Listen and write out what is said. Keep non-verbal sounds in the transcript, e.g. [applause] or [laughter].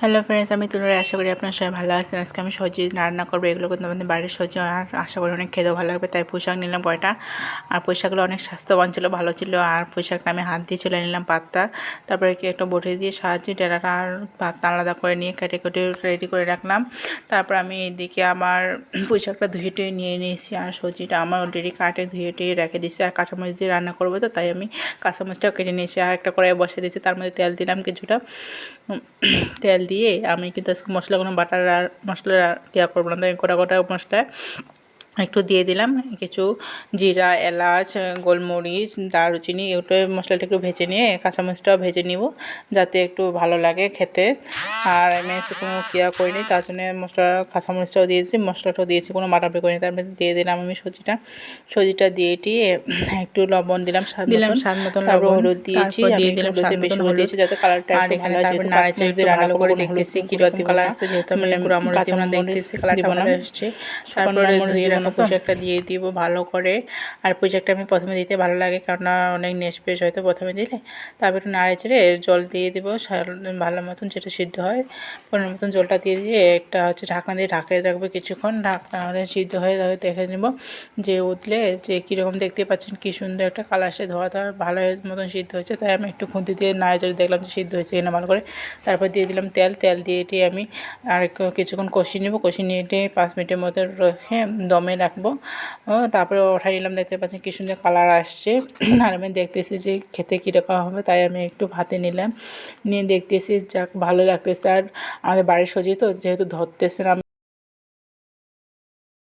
Hello friends আমি তুলার আশা করি আপনার সবাই ভালো আছেন। আজকে আমি সবজি রান্না করব এগুলো কিন্তু আমাদের বাড়ির সবজি, আর আশা করি অনেক খেতেও ভালো লাগবে, তাই পোশাক নিলাম কয়টা। আর পোশাকগুলো অনেক স্বাস্থ্যবান ছিল, ভালো ছিল, আর পোশাকটা আমি হাত দিয়ে চলে নিলাম পাত্তা তারপরে কি একটা বটি দিয়ে সাহায্যে ডেরাটা আর পাত্তা আলাদা করে নিয়ে কেটে কেটে রেডি করে রাখলাম। তারপর আমি এদিকে আমার পোশাকটা ধুয়ে টুয়ে নিয়ে নিয়েছি, আর সবজিটা আমার অলরেডি কাটে, ধুয়ে টুয়ে রেখে দিয়েছি, আর কাঁচামরিচ দিয়ে রান্না করব তো, তাই আমি কাঁচামরিচটাও কেটে নিয়েছি, আর একটা কড়াই বসে দিয়েছি, তার মধ্যে তেল দিলাম কিছুটা। তেল দিয়ে আমি কিন্তু আজকে মশলাগুলো বাটার আর মশলা দেওয়া করব না তাই গোটা গোটা মশলা একটু দিয়ে দিলাম কিছু জিরা এলাচ গোলমরিচ দারুচিনি এগুলো মশলাটা একটু ভেজে নিয়ে কাঁচামরিচটাও ভেজে নিব যাতে একটু ভালো লাগে খেতে। আর আমি এসে কোনো কেয়া করিনি তার জন্য মশলা কাঁচামরিচটাও দিয়েছি মশলাটাও দিয়েছি কোনো বাটাবাটি করিনি তার মধ্যে দিয়ে দিলাম আমি সুজিটা। সুজিটা দিয়ে টিয়ে একটু লবণ দিলাম স্বাদ দিলাম স্বাদ মতন তারপর হলুদ দিয়েছি দিয়ে দিলাম হলুদ বেশি হলুদ। দিয়েছি যাতে কালারটা আর এখানে হয় তারপর নাড়াচাড়া রান্না করে দেখতেছি কীরকম দিব কালার। আসছে যেহেতু আমি মানে দেখতেছি কালারটা ভালো আসছে তারপরে মরিচ ধুয়ে দিব রাখা পোশাকটা দিয়ে দিব ভালো করে। আর পোশাকটা আমি প্রথমে দিতে ভালো লাগে কারণ অনেক নেসপেস হয়তো প্রথমে দিলে। তারপর একটু নাড়ে চেড়ে জল দিয়ে দিব ভালো মতন যেটা সিদ্ধ হয় পনেরো মতন জলটা দিয়ে দিয়ে একটা হচ্ছে ঢাকনা দিয়ে ঢাকে রাখব কিছুক্ষণ। ঢাকনা হলে সিদ্ধ হয়ে দেখে নেব যে উতলে যে কীরকম দেখতে পাচ্ছেন কী সুন্দর একটা কালার সে ধোয়া ধোয়া ভালো মতন সিদ্ধ হয়েছে তাই আমি একটু খুন্তি দিয়ে নাড়ে চেড়ে দেখলাম যে সিদ্ধ হয়েছে কিনা ভালো করে। তারপর দিয়ে দিলাম তেল তেল দিয়ে এটি আমি আর কিছুক্ষণ কষিয়ে নেব। কষিয়ে নিয়ে এটি পাঁচ মিনিটের মতো রেখে দমে রাখব ও, তারপরে ওঠাই নিলাম দেখতে পাচ্ছি কি সুন্দর কালার আসছে। [clears throat] আর আমি দেখতেছি যে খেতে কীরকম হবে তাই আমি একটু ভাতে নিলাম। নিয়ে দেখতেছি যাক ভালো লাগতেছে। আর আমাদের বাড়ির সজিয়ে তো যেহেতু ধরতেছে না